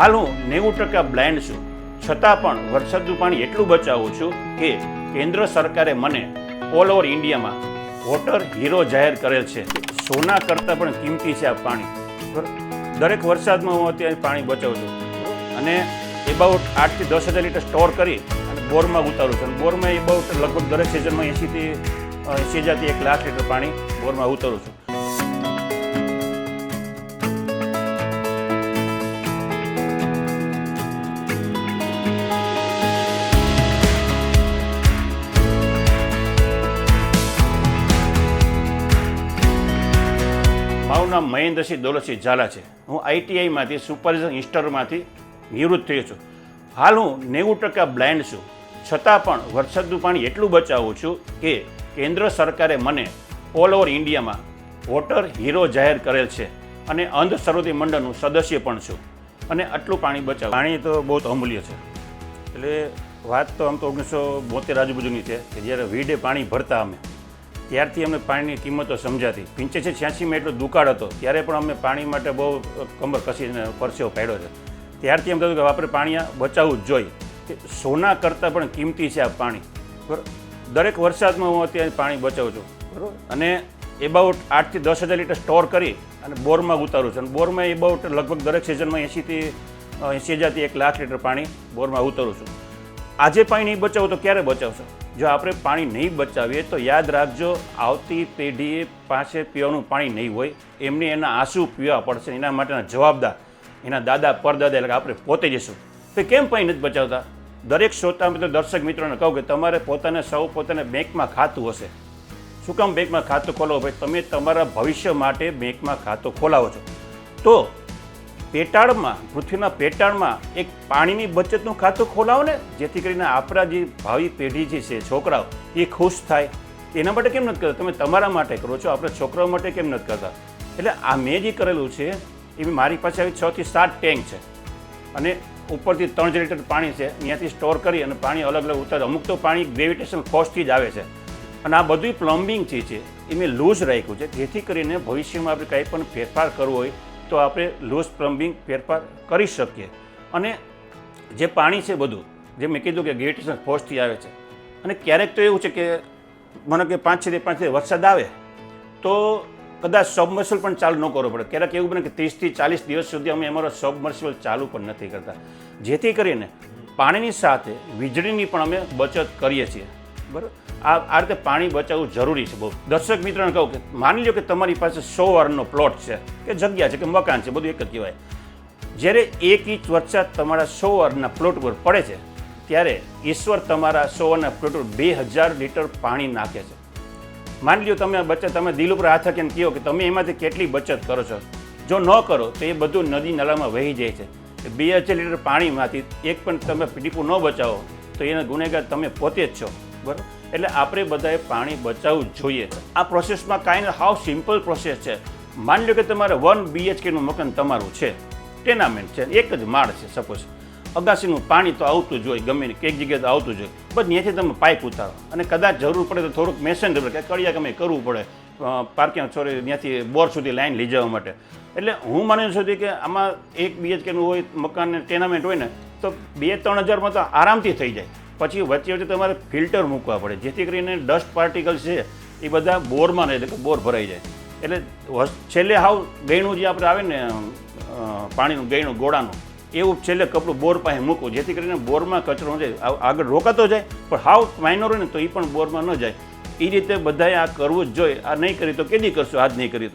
હાલ હું નેવું ટકા બ્લાઇન્ડ છું. છતાં પણ વરસાદનું પાણી એટલું બચાવું છું કે કેન્દ્ર સરકારે મને ઓલ ઓવર ઇન્ડિયામાં વોટર હીરો જાહેર કરેલ છે. સોના કરતાં પણ કિંમતી છે આ પાણી. દરેક વરસાદમાં હું અત્યારે પાણી બચાવું છું. અને એબાઉટ આઠથી દસ હજાર લીટર સ્ટોર કરી અને બોરમાં ઉતારું છું. બોરમાં એબાઉટ લગભગ દરેક સિઝનમાં એંશીથી, એંશી હજારથી એક લાખ લીટર પાણી બોરમાં ઉતારું છું. નામ મહેન્દ્રસિંહ દોલતસિંહ ઝાલા છે. હું આઈટીઆઈમાંથી સુપરવિઝન ઇન્સ્ટરમાંથી નિવૃત્ત થયો છું. હાલ હું નેવું ટકા બ્લાઇન્ડ છું. છતાં પણ વરસાદનું પાણી એટલું બચાવું છું કે કેન્દ્ર સરકારે મને ઓલ ઓવર ઇન્ડિયામાં વોટર હીરો જાહેર કરેલ છે અને અંધ સરોદી મંડળનું સદસ્ય પણ છું અને આટલું પાણી બચાવ. પાણી તો બહુ અમૂલ્ય છે. એટલે વાત તો આમ તો ઓગણીસો બોતેર આજુબાજુની છે કે જ્યારે વીડે પાણી ભરતા અમે ત્યારથી અમને પાણીની કિંમતો સમજાતી. પંચ્યાસી છ્યાસીમાં એટલો દુકાળ હતો, ત્યારે પણ અમે પાણી માટે બહુ કમર કસીને પરસેવો પાડ્યો છે. ત્યારથી એમ થતું કે આપણે પાણી બચાવવું જ જોઈએ. કે સોના કરતાં પણ કિંમતી છે આ પાણી. દરેક વરસાદમાં હું અત્યારે પાણી બચાવું છું. બરાબર? અને એબાઉટ આઠથી દસ હજાર લીટર સ્ટોર કરી અને બોરમાં ઉતારું છું. અને બોરમાં એબાઉટ લગભગ દરેક સિઝનમાં એંશીથી એંશી હજારથી એક લાખ લીટર પાણી બોરમાં ઉતારું છું. આજે પાણી નહીં બચાવો તો ક્યારે બચાવશો? જો આપણે પાણી નહીં બચાવીએ તો યાદ રાખજો, આવતી પેઢીએ પાસે પીવાનું પાણી નહીં હોય. એમને એના આંસુ પીવા પડશે, એના માટેના જવાબદાર એના દાદા, પરદાદા, એટલે આપણે પોતે જઈશું. તો કેમ પાણી નથી બચાવતા? દરેક શ્રોતા મિત્રો, દર્શક મિત્રોને કહું કે તમારે પોતાને, સૌ પોતાને બેંકમાં ખાતું હશે. શું કામ બેંકમાં ખાતું ખોલાવો? ભાઈ, તમે તમારા ભવિષ્ય માટે બેંકમાં ખાતું ખોલાવો છો. તો પેટાળમાં, પૃથ્વીના પેટાળમાં એક પાણીની બચતનું ખાતું ખોલાવો ને, જેથી કરીને આપણા જે ભાવિ પેઢી જે છે, છોકરાઓ, એ ખુશ થાય. એના માટે કેમ નથી કરતા? તમે તમારા માટે કરો છો, આપણા છોકરાઓ માટે કેમ નથી કરતા? એટલે આ મેં જે કરેલું છે, એ મારી પાસે આવી છથી સાત ટેન્ક છે. અને ઉપરથી ત્રણ લીટર પાણી છે અહીંયાથી સ્ટોર કરી અને પાણી અલગ અલગ ઉતાર. અમુક તો પાણી ગ્રેવિટેશન ફોર્સથી જ આવે છે. અને આ બધું પ્લમ્બિંગ જે છે, એ મેં લૂઝ રાખ્યું છે. જેથી કરીને ભવિષ્યમાં આપણે કંઈ પણ ફેરફાર કરવો હોય તો આપણે લૂઝ પ્લમ્બિંગ ફેરફાર કરી શકીએ. અને જે પાણી છે બધું, જે મેં કીધું કે ગ્રેવિટેશન ફોર્સથી આવે છે, અને ક્યારેક તો એવું છે કે મને કે પાંચ છથી પાંચ વરસાદ આવે, તો કદાચ સબમર્સિબલ પણ ચાલુ ન કરવો પડે. ક્યારેક એવું બને કે ત્રીસથી ચાલીસ દિવસ સુધી અમે અમારો સબમર્સિબલ ચાલુ પણ નથી કરતા. જેથી કરીને પાણીની સાથે વીજળીની પણ અમે બચત કરીએ છીએ. બરાબર? આ આ રીતે પાણી બચાવવું જરૂરી છે બહુ. દર્શક મિત્રોને કહું કે માની લો કે તમારી પાસે સો વારનો પ્લોટ છે, કે જગ્યા છે, કે મકાન છે, બધું એક જ કહેવાય. જ્યારે એક ઇંચ વરસાદ તમારા સો વારના પ્લોટ પર પડે છે, ત્યારે ઈશ્વર તમારા સો વારના પ્લોટ પર બે હજાર લીટર પાણી નાખે છે. માની લો તમે બચત, તમે દિલ ઉપર હાથ કેમ કહો કે તમે એમાંથી કેટલી બચત કરો છો. જો ન કરો, તો એ બધું નદી નાળામાં વહી જાય છે. બે હજાર લીટર પાણીમાંથી એક પણ તમે ટીપું ન બચાવો, તો એના ગુનેગાર તમે પોતે જ છો. બરાબર? એટલે આપણે બધાએ પાણી બચાવવું જ જોઈએ. આ પ્રોસેસમાં કાંઈ હાવ સિમ્પલ પ્રોસેસ છે. માની લો કે તમારે વન બીએચકેનું મકાન તમારું છે. ટેનામેન્ટ છે. એક જ માળ છે સપોઝ અગાસીનું પાણી તો આવતું જ હોય, ગમે એક જગ્યાએ તો આવતું જ હોય. બસ ત્યાંથી તમે પાઇપ ઉતારો. અને કદાચ જરૂર પડે તો થોડુંક મેસેન્જર કે કડિયા ગમે કરવું પડે. પાર્કિંગ સોરી ત્યાંથી બોર સુધી લાઈન લઈ જવા માટે. એટલે હું માનું છું કે આમાં એક બીએચકેનું હોય મકાન ટેનામેન્ટ હોય ને, તો બે ત્રણ હજારમાં તો આરામથી થઈ જાય. પછી વચ્ચે વચ્ચે તમારે ફિલ્ટર મૂકવા પડે. જેથી કરીને ડસ્ટ પાર્ટિકલ્સ છે એ બધા બોરમાં એટલે કે બોર ભરાઈ જાય. એટલે છેલ્લે હાવ ગયણું જે આપણે આવે ને પાણીનું ગયણું ગોળાનું એવું છેલ્લે કપડું બોર પાસે મૂકવું. જેથી કરીને બોરમાં કચરો જાય. આગળ રોકાતો જાય, પણ હાવ માઇનર હોય ને તો એ પણ બોરમાં ન જાય. એ રીતે બધાએ આ કરવું જ જોઈએ. આ નહીં કરી તો કેદી કરશું? આજ નહીં કરી તો.